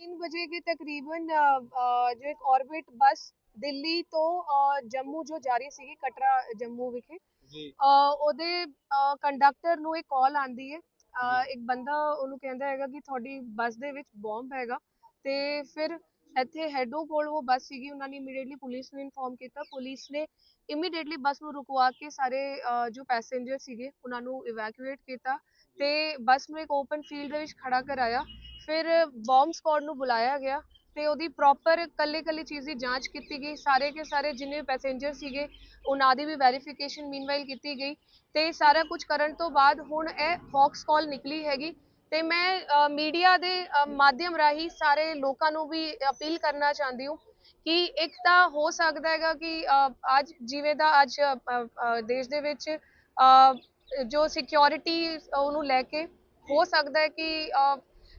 तीन बजे के तकरीबन अ, अ, जो एक ऑर्बिट बस ਦਿੱਲੀ ਤੋਂ ਅ, ਜੰਮੂ ਜੋ ਜਾ ਰਹੀ ਸੀਗੀ ਕਟਰਾ ਜੰਮੂ ਵਿਖੇ ਜੀ ਅ, ਉਹਦੇ ਕੰਡਕਟਰ ਨੂੰ ਇੱਕ ਕਾਲ ਆਂਦੀ ਹੈ ਅ, ਇੱਕ ਬੰਦਾ ਉਹਨੂੰ ਕਹਿੰਦਾ ਹੈਗਾ ਕਿ ਤੁਹਾਡੀ ਬੱਸ ਦੇ ਵਿੱਚ ਬੰਬ ਹੈਗਾ ਤੇ ਫਿਰ ਇੱਥੇ ਹੈਡੋ ਕੋਲ ਉਹ ਬੱਸ ਸੀਗੀ ਉਹਨਾਂ ਨੇ ਇਮੀਡੀਏਟਲੀ ਪੁਲਿਸ ਨੂੰ ਇਨਫੋਰਮ ਕੀਤਾ ਪੁਲਿਸ ਨੇ ਇਮੀਡੀਏਟਲੀ ਬੱਸ ਨੂੰ ਰੁਕਵਾ ਕੇ ਸਾਰੇ ਅ, ਜੋ ਪੈਸੇਂਜਰ ਸੀਗੇ ਉਹਨਾਂ ਨੂੰ ਇਵੈਕੂਏਟ ਕੀਤਾ ਤੇ ਬੱਸ ਨੂੰ ਇੱਕ ਓਪਨ ਫੀਲਡ ਦੇ ਵਿੱਚ ਖੜਾ ਕਰਾਇਆ ਫਿਰ ਬੰਬ ਸquad ਨੂੰ ਬੁਲਾਇਆ ਗਿਆ ਤੇ ਉਹਦੀ ਪ੍ਰੋਪਰ ਕੱਲੇ ਕੱਲੇ ਚੀਜ਼ ਦੀ ਜਾਂਚ ਕੀਤੀ ਗਈ। ਸਾਰੇ ਕੇ ਸਾਰੇ ਜਿੰਨੇ ਪੈਸੇਂਜਰ ਸੀਗੇ, ਉਹਨਾਂ ਦੀ ਵੀ ਵੈਰੀਫਿਕੇਸ਼ਨ ਮੀਨਵਾਈਲ ਕੀਤੀ ਗਈ ਤੇ ਸਾਰਾ ਕੁਝ ਕਰਨ ਤੋਂ ਬਾਅਦ ਹੁਣ ਇਹ ਫੌਕਸ ਕਾਲ ਨਿਕਲੀ ਹੈਗੀ ਤੇ ਮੈਂ ਮੀਡੀਆ ਦੇ ਮਾਧਿਅਮ ਰਾਹੀਂ ਸਾਰੇ ਲੋਕਾਂ ਨੂੰ ਵੀ ਅਪੀਲ ਕਰਨਾ ਚਾਹੁੰਦੀ ਹਾਂ ਕਿ ਇੱਕ ਤਾਂ ਹੋ ਸਕਦਾ ਹੈਗਾ ਕਿ ਅੱਜ ਜਿਵੇਂ ਦਾ ਅੱਜ ਦੇਸ਼ ਦੇ ਵਿੱਚ ਜੋ ਸਿਕਿਉਰਿਟੀ ਉਹਨੂੰ ਲੈ ਕੇ ਹੋ ਸਕਦਾ ਹੈ ਕਿ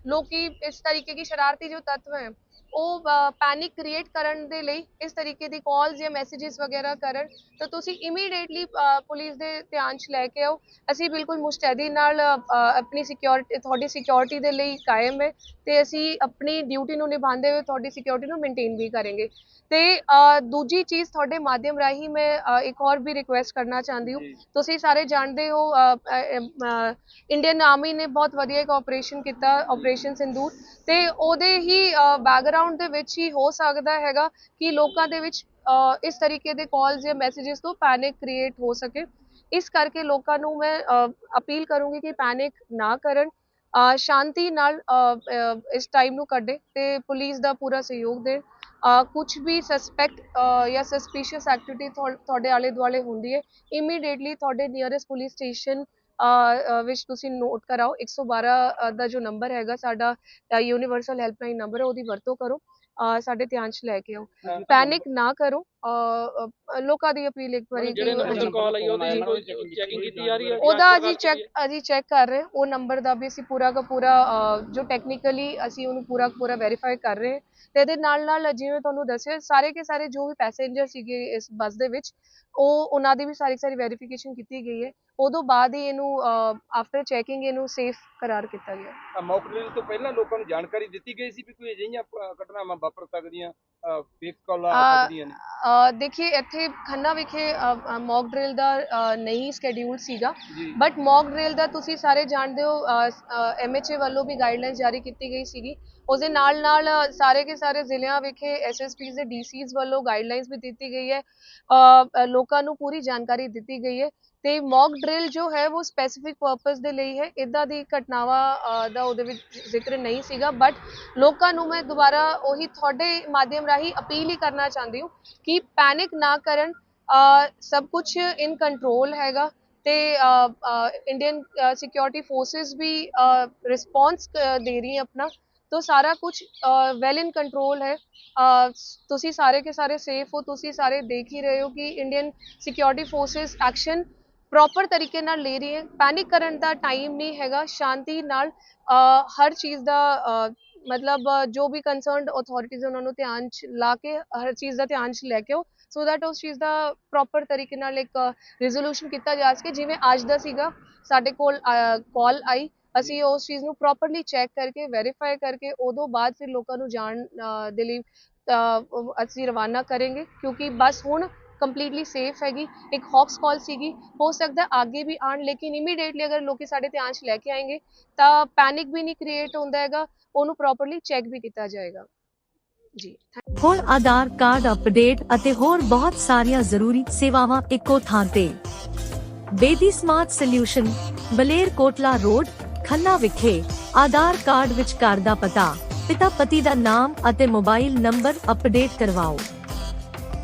ਅ, ਲੋਕੀ ਇਸ ਤਰੀਕੇ ਦੀ ਸ਼ਰਾਰਤੀ ਜੋ ਤੱਤਵ ਹੈ ਉਹ ਪੈਨਿਕ ਕ੍ਰੀਏਟ ਕਰਨ ਦੇ ਲਈ ਇਸ ਤਰੀਕੇ ਦੀ ਕਾਲਸ ਜਾਂ ਮੈਸੇजेस ਵਗੈਰਾ ਕਰਨ ਤਾਂ ਤੁਸੀਂ ਇਮੀਡੀਏਟਲੀ ਪੁਲਿਸ ਦੇ ਧਿਆਨ 'ਚ ਲੈ ਕੇ ਆਓ। ਅਸੀਂ ਬਿਲਕੁਲ ਮੁਸਤੈਦੀ ਨਾਲ ਆਪਣੀ ਸਿਕਿਉਰਿਟੀ ਤੁਹਾਡੀ ਸਿਕਿਉਰਿਟੀ ਦੇ ਲਈ ਕਾਇਮ ਹੈ ਤੇ ਅਸੀਂ ਆਪਣੀ ਡਿਊਟੀ ਨੂੰ ਨਿਭਾਉਂਦੇ ਹੋਏ ਤੁਹਾਡੀ ਸਿਕਿਉਰਿਟੀ ਨੂੰ ਮੇਨਟੇਨ ਵੀ ਕਰਾਂਗੇ। ਤੇ ਦੂਜੀ ਚੀਜ਼ ਤੁਹਾਡੇ ਮਾਧਿਅਮ ਰਾਹੀਂ ਮੈਂ ਇੱਕ ਹੋਰ ਵੀ ਰਿਕੁਐਸਟ ਕਰਨਾ ਚਾਹੁੰਦੀ ਹਾਂ। ਤੁਸੀਂ ਸਾਰੇ ਜਾਣਦੇ ਹੋ ਇੰਡੀਅਨ ਆਰਮੀ ਨੇ ਬਹੁਤ ਵਧੀਆ ਇੱਕ ਆਪਰੇਸ਼ਨ ਕੀਤਾ ਆਪਰੇਸ਼ਨ ਸਿੰਦੂਰ। ਤੇ ਉਹਦੇ ਹੀ ਬੈਕਗ੍ਰਾਉਂਡ ਦੇ ਵਿੱਚ ਹੀ ਹੋ ਸਕਦਾ ਹੈਗਾ ਕਿ ਲੋਕਾਂ ਦੇ ਵਿੱਚ ਇਸ ਤਰੀਕੇ ਦੇ ਕਾਲਸ ਜਾਂ ਮੈਸੇजेस ਤੋਂ ਪੈਨਿਕ ਕ੍ਰੀਏਟ ਹੋ ਸਕੇ। ਇਸ ਕਰਕੇ ਲੋਕਾਂ ਨੂੰ ਮੈਂ ਅਪੀਲ ਕਰੂੰਗੀ ਕਿ ਪੈਨਿਕ ਨਾ ਕਰਨ ਸ਼ਾਂਤੀ ਨਾਲ ਇਸ ਟਾਈਮ ਨੂੰ ਕੱਢੇ ਤੇ ਪੁਲਿਸ ਦਾ ਪੂਰਾ ਸਹਿਯੋਗ ਦੇਣ। ਕੁਝ ਵੀ ਸਸਪੈਕਟ ਜਾਂ ਸਸਪੀਸ਼ੀਅਸ ਐਕਟੀਵਿਟੀ ਤੁਹਾਡੇ ਆਲੇ ਦੁਆਲੇ ਹੁੰਦੀ ਹੈ ਇਮੀਡੀਏਟਲੀ ਤੁਹਾਡੇ ਨੀਅਰੈਸਟ ਪੁਲਿਸ ਸਟੇਸ਼ਨ ਵਿੱਚ ਤੁਸੀਂ ਨੋਟ ਕਰਾਓ 112 ਅ, ਦਾ ਜੋ ਨੰਬਰ ਹੈਗਾ ਸਾਡਾ ਯੂਨੀਵਰਸਲ ਹੈਲਪਲਾਈਨ ਨੰਬਰ ਹੈ ਉਹਦੀ ਵਰਤੋਂ ਕਰੋ ਸਾਡੇ ਧਿਆਨ 'ਚ ਲੈ ਕੇ ਆਓ। ਪੈਨਿਕ ਨਾ ਕਰੋ ਲੋਕਾਂ ਦੀ ਅਪੀਲ ਇੱਕ ਵਾਰੀ ਜਿਹੜੇ ਨੰਬਰ। ਤੋਂ ਕਾਲ ਆਈ ਉਹਦੀ ਜੀ ਕੋਈ ਚੈਕਿੰਗ ਕੀਤੀ ਜਾ ਰਹੀ ਹੈ ਉਹਦਾ ਅਸੀਂ ਚੈੱਕ ਅਸੀਂ ਚੈੱਕ ਕਰ ਰਹੇ। ਉਹ ਨੰਬਰ ਦਾ ਵੀ ਅਸੀਂ ਪੂਰਾ ਦਾ ਪੂਰਾ ਜੋ ਟੈਕਨੀਕਲੀ ਅਸੀਂ ਉਹਨੂੰ ਪੂਰਾ ਪੂਰਾ ਵੈਰੀਫਾਈ ਕਰ ਰਹੇ ਹਾਂ। ਤੇ ਇਹਦੇ ਨਾਲ ਨਾਲ ਜਿਵੇਂ ਤੁਹਾਨੂੰ ਦੱਸਿਆ ਸਾਰੇ ਕੇ ਸਾਰੇ ਜੋ ਵੀ ਪੈਸੇਂਜਰ ਸੀਗੇ ਇਸ ਬੱਸ ਦੇ ਵਿੱਚ ਉਹ ਉਹਨਾਂ ਦੀ ਵੀ ਸਾਰੀ ਸਾਰੀ ਵੈਰੀਫਿਕੇਸ਼ਨ ਕੀਤੀ ਗਈ ਹੈ। ਉਦੋਂ ਬਾਅਦ ਹੀ ਇਹਨੂੰ ਆਫਟਰ ਚੈਕਿੰਗ ਇਹਨੂੰ ਸੇਫ ਕਰਾਰ ਕੀਤਾ ਗਿਆ। ਮੌਕ ਡਰਿਲ ਤੋਂ ਪਹਿਲਾਂ ਲੋਕਾਂ ਨੂੰ ਜਾਣਕਾਰੀ ਦਿੱਤੀ ਗਈ ਸੀ ਵੀ ਕੋਈ ਅਜਿਹੀਆਂ ਘਟਨਾਵਾਂ ਵਾਪਰ ਸਕਦੀਆਂ? ਕਾਲਾਂ ਨੇ। ਦੇਖਿਏ ਇੱਥੇ ਖੰਨਾ ਵਿਖੇ ਮੌਕ ਡਰਿਲ ਦਾ ਨਹੀਂ ਸਕੇਡਿਊਲ ਸੀਗਾ। ਬਟ ਮੌਕ ਡਰਿਲ ਦਾ ਤੁਸੀਂ ਸਾਰੇ ਜਾਣਦੇ ਹੋ ਐਮਐਚਏ ਵੱਲੋਂ ਵੀ ਗਾਈਡਲਾਈਨਸ ਜਾਰੀ ਕੀਤੀ ਗਈ ਸੀਗੀ। ਉਸ ਦੇ ਨਾਲ ਨਾਲ ਸਾਰੇ ਕੇ ਸਾਰੇ ਜ਼ਿਲ੍ਹਿਆਂ ਵਿਖੇ ਐਸਐਸਪੀਜ਼ ਦੇ ਡੀਸੀਜ਼ ਵੱਲੋਂ ਗਾਈਡਲਾਈਨਸ ਵੀ ਦਿੱਤੀ ਗਈ ਹੈ। ਲੋਕਾਂ ਨੂੰ ਪੂਰੀ ਜਾਣਕਾਰੀ ਦਿੱਤੀ ਗਈ ਹੈ। ਤੇ ਮੌਕ ਡਰਿਲ ਜੋ ਹੈ ਉਹ ਸਪੈਸੀਫਿਕ ਪਰਪਸ ਦੇ ਲਈ ਹੈ। ਇਦਾਂ ਦੀ ਘਟਨਾਵਾਂ ਦਾ ਉਹਦੇ ਵਿੱਚ ਜ਼ਿਕਰ ਨਹੀਂ ਸੀਗਾ ਬਟ ਲੋਕਾਂ ਨੂੰ ਮੈਂ ਦੁਬਾਰਾ ਉਹੀ ਤੁਹਾਡੇ ਮਾਧਿਅਮ ਰਾਹੀਂ ਅਪੀਲ ਹੀ ਕਰਨਾ ਚਾਹੁੰਦੀ ਹਾਂ ਕਿ ਪੈਨਿਕ ਨਾ ਕਰਨ। ਸਭ ਕੁਝ ਇਨ ਕੰਟਰੋਲ ਹੈਗਾ ਤੇ ਇੰਡੀਅਨ ਸਿਕਿਉਰਿਟੀ ਫੋਰਸਿਸ ਵੀ ਰਿਸਪੌਂਸ ਦੇ ਰਹੀ ਹੈ ਆਪਣਾ। ਤੋ ਸਾਰਾ ਕੁਝ ਵੈਲ ਇਨ ਕੰਟਰੋਲ ਹੈ। ਤੁਸੀਂ ਸਾਰੇ ਕੇ ਸਾਰੇ ਸੇਫ ਹੋ, ਤੁਸੀਂ ਸਾਰੇ ਦੇਖ ਹੀ ਰਹੇ ਹੋ ਕਿ Indian security forces action proper ਤਰੀਕੇ ਨਾਲ ਲੈ ਰਹੀ ਹੈ। ਪੈਨਿਕ ਕਰਨ ਦਾ ਟਾਈਮ ਨਹੀਂ ਹੈਗਾ। ਸ਼ਾਂਤੀ ਨਾਲ ਹਰ ਚੀਜ਼ ਦਾ ਮਤਲਬ, ਜੋ ਵੀ ਕੰਸਰਨਡ ਅਥਾਰਟੀਜ਼ ਉਹਨਾਂ ਨੂੰ ਧਿਆਨ ਚ ਲਾ ਕੇ, ਹਰ ਚੀਜ਼ ਦਾ ਧਿਆਨ ਚ ਲੈ ਕੇ ਆਓ। ਸੋ ਦੈਟ ਉਸ ਚੀਜ਼ ਦਾ ਪ੍ਰੋਪਰ ਤਰੀਕੇ ਨਾਲ ਇੱਕ ਰਿਜ਼ੋਲੂਸ਼ਨ ਕੀਤਾ ਜਾ ਸਕੇ। ਜਿਵੇਂ ਅੱਜ ਦਾ ਸੀਗਾ, ਸਾਡੇ ਕੋਲ ਕਾਲ ਆਈ। ਅਸੀਂ ਉਸ ਚੀਜ਼ ਨੂੰ ਪ੍ਰੋਪਰਲੀ ਚੈੱਕ ਕਰਕੇ ਵੈਰੀਫਾਈ ਕਰਕੇ, ਉਦੋਂ ਬਾਅਦ ਫਿਰ ਲੋਕਾਂ ਨੂੰ ਜਾਣ ਦੇ ਲਈ ਅਸੀਂ ਰਵਾਨਾ ਕਰਾਂਗੇ। ਕਿਉਂਕਿ ਬਸ ਹੁਣ ਕੰਪਲੀਟਲੀ ਸੇਫ ਹੈਗੀ, ਇੱਕ ਹੌਕਸ ਕਾਲ ਸੀਗੀ, ਹੋ ਸਕਦਾ ਹੈ ਅੱਗੇ ਵੀ ਆਣ ਲੇਕਿਨ ਇਮੀਡੀਏਟਲੀ ਅਗਰ ਲੋਕੀ ਸਾਡੇ ਧਿਆਨ 'ਚ ਲੈ ਕੇ ਆएंगे ਤਾਂ ਪੈਨਿਕ ਵੀ ਨਹੀਂ ਕ੍ਰੀਏਟ ਹੁੰਦਾ ਹੈਗਾ, ਉਹਨੂੰ ਪ੍ਰੋਪਰਲੀ ਚੈੱਕ ਵੀ ਕੀਤਾ ਜਾਏਗਾ। ਜੀ ਹੁਣ ਆਧਾਰ ਕਾਰਡ ਅਪਡੇਟ ਅਤੇ ਹੋਰ ਬਹੁਤ ਸਾਰੀਆਂ ਜ਼ਰੂਰੀ ਸੇਵਾਵਾਂ ਇੱਕੋ ਥਾਂ ਤੇ। ਬੇਦੀ ਸਮਾਰਟ ਸੋਲਿਊਸ਼ਨ ਬਲੇਰ ਕੋਟਲਾ ਰੋਡ, ਖੰਨਾ ਵਿਖੇ, ਆਧਾਰ ਕਾਰਡ ਵਿੱਚ ਘਰ ਦਾ ਪਤਾ ਪਿਤਾ ਪਤੀ ਦਾ ਨਾਮ ਅਤੇ ਮੋਬਾਈਲ ਨੰਬਰ ਅਪਡੇਟ ਕਰਵਾਓ।